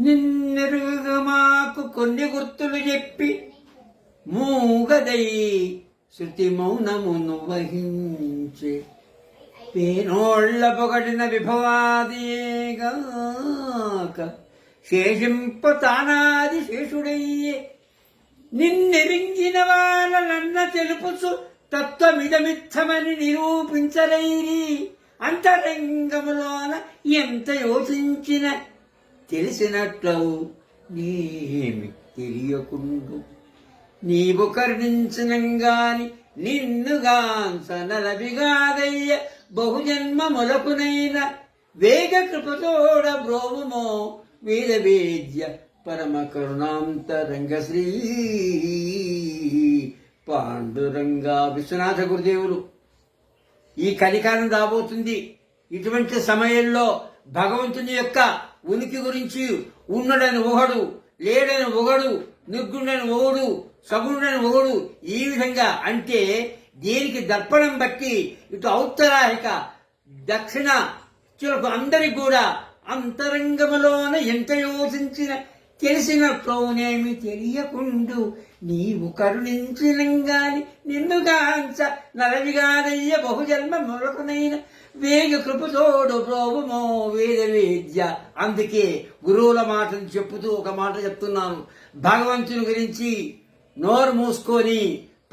నిన్నెరుగు మాకు కొన్ని గుర్తులు చెప్పి మూగదై శృతి మౌనమును వహించే పేనోళ్ళ పొగడిన విభవాదియేగాక శేషింప తానాది శేషుడయ్యే. నిన్నెరింగిన వాళ్ళనన్న తెలుపుచు తత్వమిదమిత్తమని నిరూపించలేరి. అంతరంగములోన ఎంత యోచించిన తెలిసినట్లవు. నేమి తెలియకుండు. నీవు కరుణించనంగాని నిన్నుగాంస బహుజన్మ బహుజన్మములకునైన వేగ కృపతోడ బ్రోమో వేద వేద్య పరమ కరుణాంతరంగశ్రీ పాండురంగా విశ్వనాథ గురుదేవులు. ఈ కలికాలం రాబోతుంది. ఇటువంటి సమయంలో భగవంతుని యొక్క ఉనికి గురించి ఉన్నడని ఒకడు లేడని ఒకడు నిర్గుణని ఒకడు సగుణుడని ఒకడు ఈ విధంగా అంటే దీనికి దర్పణం బట్టి ఇటు ఔత్తరాహిక దక్షిణ చివరకు అందరికి కూడా అంతరంగములోన ఎంత యోచించిన తెలిసినట్లోనేమి తెలియకుండు నీవు కరుణించినంగాని నిన్నుగాంచ నరవిగానయ్య బహుజన్మ మొలకునైన వేగ కృపతోడు ప్రోభమో వేద వేద్య. అందుకే గురువుల మాటను చెప్పుతూ ఒక మాట చెప్తున్నాను. భగవంతుని గురించి నోరు మూసుకొని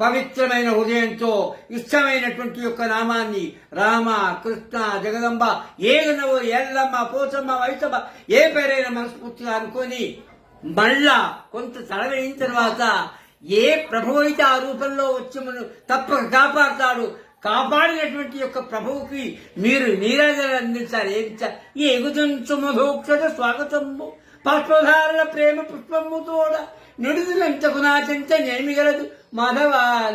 పవిత్రమైన హృదయంతో ఇష్టమైనటువంటి యొక్క నామాన్ని రామ కృష్ణ జగదంబ ఏగనవు ఎల్లమ్మ పోచమ్మ వైసమ్మ ఏ పేరైనా మనస్ఫూర్తిగా అనుకొని మళ్ళా కొంత తడవైన తర్వాత ఏ ప్రభువు అయితే ఆ రూపంలో వచ్చి మనం తప్పక కాపాడతాడు కాపాడినటువంటి యొక్క ప్రభువుకి మీరు నీరాజలు అందించాలి. ఏమిచ్చా ఎగుదంచు మధోక్షర స్వాగతము. పుష్పధారణ ప్రేమ పుష్పము తోడ నిడుదలంతకు నా చెంత నేమిగలదు. మాధవ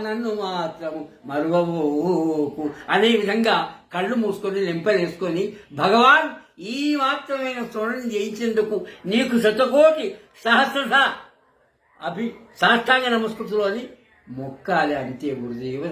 నన్ను మాత్రము మరువబోకు అనే విధంగా కళ్ళు మూసుకొని నింపలేసుకొని భగవాన్ ఈ మాత్రమైన స్మరణ చేయించేందుకు నీకు శతకోటి సహస్రశ అభి సాష్టాంగ నమస్కృతులు అది మొక్కాలి అంతే గురుదేవ